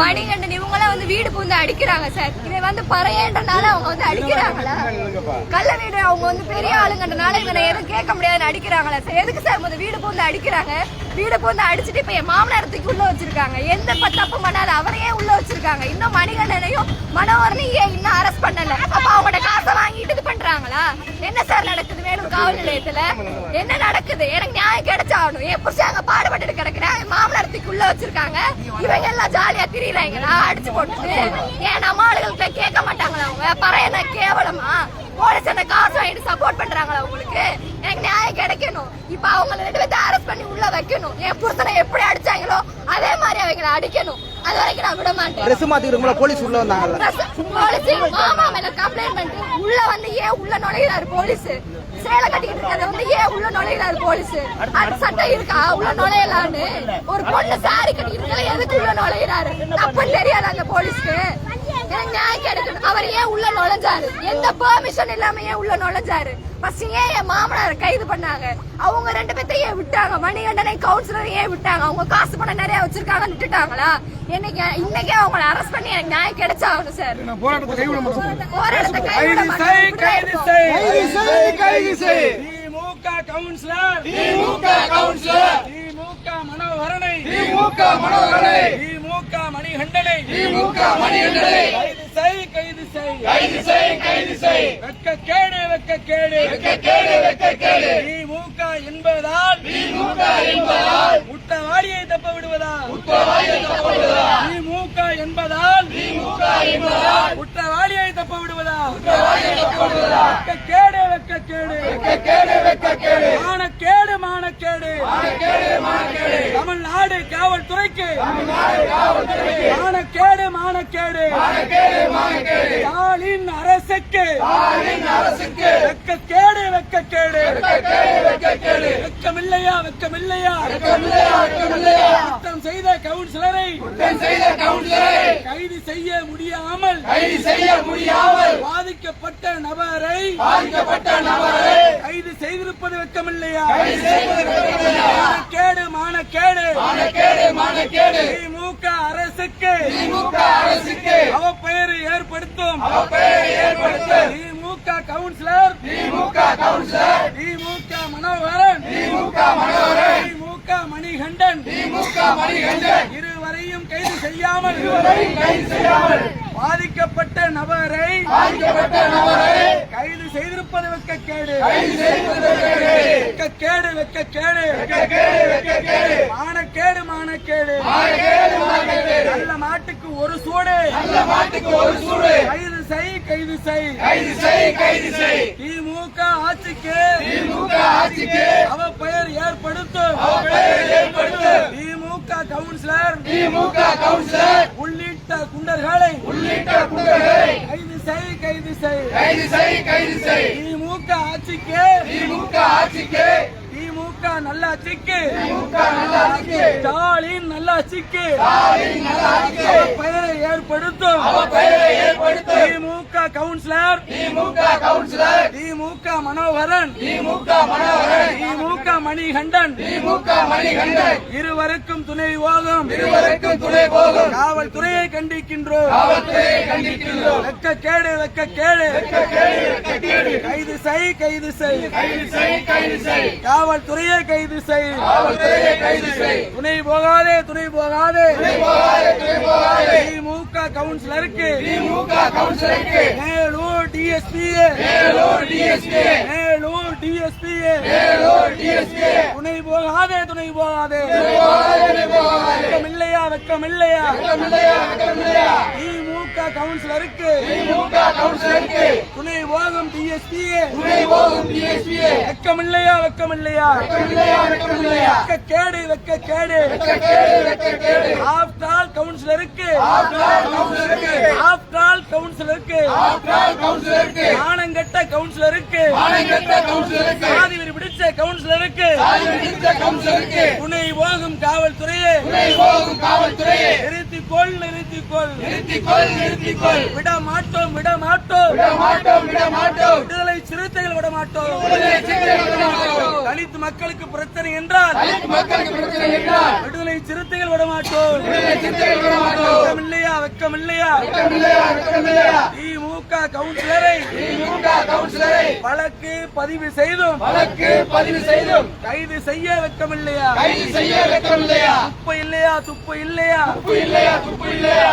மணிகண்டன் இவங்க எல்லாம் வந்து வீடு பூந்து அடிக்கிறாங்க சார். இதை வந்து பறையன்றனால அவங்க வந்து அடிக்கிறாங்களா? கள்ள வீடு அவங்க வந்து பெரிய ஆளுங்கன்றனால இவனை எதுவும் கேட்க முடியாதுன்னு அடிக்கிறாங்களா சார்? எதுக்கு சார் முதல்ல வீடு பூந்து அடிக்கிறாங்க? வீடு பூந்து அடிச்சுட்டு இப்ப என் மாமனாரத்துக்கு உள்ள வச்சிருக்காங்க. எந்த தப்பு அவரையே உள்ள வச்சிருக்காங்க. இன்னும் மணிகண்டனையும் மனோகரனையும் ஏன் இன்னும் அரெஸ்ட் பண்ணல அப்ப அவங்களோட காசை வாங்கிட்டு இது பண்றாங்களா என்ன சார் நடக்குது வேலூர் காவல் நிலையத்துல என்ன நடக்குது? எனக்கு நியாயம் கிடைச்சாகணும். என் புருஷன் அங்க பாடுபட்டு கிடக்குறேன் மாமனாரத்துக்கு உள்ள வச்சிருக்காங்க. இவங்க எல்லாம் ஜாலியா திரியறாங்களா அடிச்சு போட்டுட்டு ஏன் நம்ம ஆளுகளுக்கு கேட்க மாட்டாங்களா அவங்க? பறைய என்ன கேவலமா? போலீஸ் என்ன காசு வாங்கிட்டு சப்போர்ட் பண்றாங்களா உங்களுக்கு? எனக்கு நியாயம் கிடைக்கணும். இப்ப அவங்க ரெண்டு பேர்த்த அரெஸ்ட் பண்ணி உள்ள வைக்கணும். என் புருஷனை எப்படி அடிச்சாங்களோ அதே மாதிரி அவங்களை அடிக்கணும். அது வரைக்கும் நான் விட மாட்டேன். ட்ரெஸ் மாத்திக்கிறவங்கள போலீஸ் உள்ள வந்தாங்கல்ல? போலீஸ் மாமா மேல கம்ப்ளைண்ட் பண்ணிட்டு உள்ள வந்து ஏன் உள்ள நுழையிறாரு போலீஸ் சேலை கட்டிக்கிட்டு இருக்கிறத வந்து ஏன் உள்ள நுழையிறாரு போலீஸ்? அது சட்டம் இருக்கா? உள்ள நுழையலான்னு. ஒரு பொண்ணு சாரி கட்டிக்கிட்டு எதுக்கு உள்ள நுழையிறாரு? தப்புன்னு தெரியாது அந்த போலீஸ்க்கு? எனக்கு நியாயம் கிடைக்கணும் அவர் ஏன் உள்ள நுழைஞ்சாரு? எந்த பெர்மிஷன் இல்லாம ஏன் உள்ள நுழைஞ்சாரு? ஃபர்ஸ்ட் ஏன் என் மாமனார் கைது பண்ணாங்க? அவங்க ரெண்டு பேர்த்தையும் ஏன் விட்டாங்க? மணிகண்டனை கவுன்சிலர் ஏன் விட்டாங்க? அவங்க காசு பணம் நிறைய வச்சிருக்காங்கன்னு விட்டுட்டாங்களா? இன்னைக்கு இன்னைக்கே அவங்கள அரெஸ்ட் பண்ணி எனக்கு நியாயம் கிடைச்சாகணும் சார் போராட்டத்தை கைவிட திமுக கவுன்சிலர் திமுக கவுன்சிலர் திமுக மனோகரனை. திமுக மனோகரனை. திமுக மணிகண்டனை. திமுக மணிகண்டனை. கைது செய் கைது செய். கைது செய் கைது செய். வெக்க கேடு வெக்க கேடு வெக்க கேடு வெக்க கேடு திமுக என்பதால் திமுக என்பதால் முட்டவாடியை தப்ப விடுவதா முட்டவாடியை தப்ப விடுவதா திமுக என்பதால் திமுக என்பதால் குற்றவாளியை தப்ப விடுவதா குற்றவாளியை தப்ப விடுவதா வெக்க கேடு வெக்க கேடு வெக்க கேடு மானக்கேடு மானக்கேடு மானக்கேடு மானக்கேடு தமிழ்நாடு காவல்துறைக்கு தமிழ்நாடு காவல்துறைக்கு மானக்கேடு மானக்கேடு மானக்கேடு மானக்கேடு ஸ்டாலின் அரசுக்கு அரசுக்கு. வெக்க கேடு வெக்க கேடு வெக்க கேடு வெக்க கேடு வெக்கமில்லையா வெக்கமில்லையா. குற்றம் செய்த கவுன்சிலரை. குற்றம் செய்த கவுன்சிலரை. கைது செய்ய முடியாமல். கைது செய்ய முடியாமல். பாதிக்கப்பட்ட நபரை. பாதிக்கப்பட்ட நபரை. கைது செய்திருப்பது வெக்கமில்லையா? கைது செய்வது மானக்கேடு மானக்கேடு. மானக்கேடு மானக்கேடு. திமுக அரசுக்கு திமுக அரசுக்கு. அவப்பெயர் ஏற்படுத்தும். அவப்பெயர் ஏற்படுத்தும். திமுக கவுன்சிலர். திமுக கவுன்சிலர். திமுக மனோகரன். திமுக மனோகரன். திமுக மணிகண்டன். திமுக மணிகண்டன். இருவரையும் கைது செய்யாமல். இருவரையும் கைது செய்யாமல். பாதிக்கப்பட்ட நபரை பாதிக்கப்பட்ட நபரை கைது செய்திருப்பது வெக்க கேடு கைது செய்திருப்பது வெக்க கேடு வெக்க கேடு வெக்க கேடு வெக்க கேடு மானக்கேடு மானக்கேடு. மானக்கேடு. நல்ல மாட்டுக்கு ஒரு சூடு. நல்ல மாட்டுக்கு ஒரு சூடு. கைது செய் கைது செய். கைது செய் கைது செய். திமுக ஆட்சிக்கு திமுக ஆட்சிக்கு அவ பெயர் ஏற்படுத்தும் அவ பெயர் ஏற்படுத்தும் திமுக கவுன்சிலர் திமுக கவுன்சிலர் உள்ளிட்ட குண்டர்களை உள்ளிட்ட குண்டர்களை கைது செய் கைது செய். கைது செய் கைது செய். திமுக ஆட்சிக்கு திமுக ஆட்சிக்கு நல்லாட்சிக்கு ஸ்டாலின் நல்லாட்சிக்கு ஸ்டாலின் நல்லாட்சிக்கு அவ பெயரை ஏற்படுத்தும். அவ பெயரை ஏற்படுத்தும். திமுக கவுன்சிலர். திமுக கவுன்சிலர். திமுக மனோகரன். திமுக மனோகரன். திமுக மணிகண்டன். திமுக மணிகண்டன். இருவருக்கும் துணை போகும். இருவருக்கும் துணை போகும். காவல்துறையை கண்டிக்கின்றோம். காவல்துறையை கண்டிக்கின்றோம். வெக்க கேடு வெக்க கேடு வெக்க கேடு வெக்க கேடு கைது செய் கைது செய். கைது செய் கைது செய். காவல்துறையை கைது செய். காவல்துறையை கைது செய். துணை போகாதே துணை போகாதே. துணை போகாதே துணை போகாதே. திமுக கவுன்சிலருக்கு. DMK கவுன்சிலருக்கு. Melur DSP Melur DSP Melur DSP Melur DSP துணை போகாதே துணை போகாதே. துணை போகாதே துணை போகாதே. வெக்கமில்லையா வெக்கமில்லையா? வெக்கமில்லையா வெக்கமில்லையா? திமுக கவுன்சிலருக்கு. திமுக கவுன்சிலருக்கு. துணை போகும் டிஎஸ்பி துணை போகும் டிஎஸ்பி வெக்கமில்லையா வெக்கமில்லையா? வெக்கமில்லையா வெக்கமில்லையா? வெக்க கேடு வெக்க கேடு வெக்க கேடு வெக்க கேடு ஆஃப்டர் ஆல் கவுன்சிலருக்கு. ஆஃப்டர் ஆல் கவுன்சிலருக்கு. ஆஃப்டர் ஆல் கவுன்சிலருக்கு. ஆஃப்டர் மானங்கெட்ட கவுன்சிலருக்கு. சாதி வெறி பிடிச்ச கவுன்சிலருக்கு. துணை போகும் காவல்துறையே. காவல்துறையே. நிறுத்தி நிறுத்திக்கொள் நிறுத்திக்கொள். நிறுத்திக்கொள் நிறுத்திக்கொள். விட மாட்டோம் விட மாட்டோம் விட மாட்டோம் விட மாட்டோம் விடுதலை சிறுத்தைகள் விட மாட்டோம். தலித் மக்களுக்கு பிரச்சனை என்றால் மக்களுக்கு பிரச்சனை என்றால் விடுதலை சிறுத்தைகள் விட மாட்டோம் விடுதலை சிறுத்தைகள் விட மாட்டோம் வெக்கமில்லையா? வெக்கமில்லையா வெட்கமில்லையா வெட்கமில்லையா திமுக கவுன்சிலரை திமுக கவுன்சிலரை வழக்கு பதிவு செய்தும் வழக்கு பதிவு செய்தும் கைது செய்ய வெக்கமில்லையா? கைது செய்ய வெட்கமில்லையா துப்பு இல்லையா துப்பு இல்லையா? துப்பு இல்லையா துப்பு இல்லையா?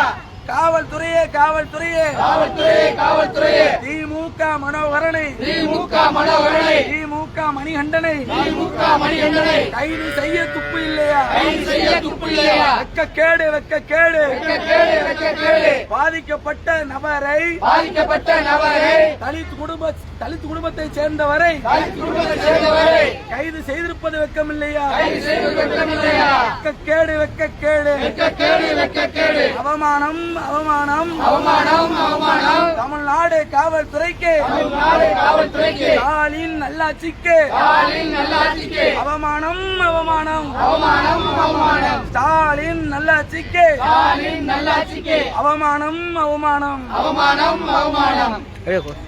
காவல்துறையே காவல்துறையே. காவல்துறையே காவல்துறையே. திமுக மனோகரனை. திமுக மனோகரனை. திமுக மணிகண்டனை. திமுக மணிகண்டனை. கைது செய்ய துப்பு இல்லையா? கைது செய்ய துப்பு இல்லையா? வெக்க கேடு வெக்க கேடு வெட்க கேடு வெட்க கேடு பாதிக்கப்பட்ட நபரை பாதிக்கப்பட்ட நபரை தலித் குடும்ப தலித் குடும்பத்தை சேர்ந்தவரை கைது செய்திருப்பது வெக்கமில்லையா? கைது செய்வது வெட்கமில்லையா வெக்க கேடு வெக்க கேடு வெட்க கேடு வெட்க கேடு அவமானம் அவமானம். அவமானம் அவமானம். தமிழ்நாடு காவல்துறைக்கு. காவல்துறைக்கு. ஸ்டாலின் நல்லாட்சிக்கு. அவமானம் அவமானம். அவமானம் அவமானம். ஸ்டாலின் நல்லாட்சிக்கு ஸ்டாலின் நல்லாட்சிக்கு அவமானம் அவமானம் அவமானம் அவமானம் வெளியே போ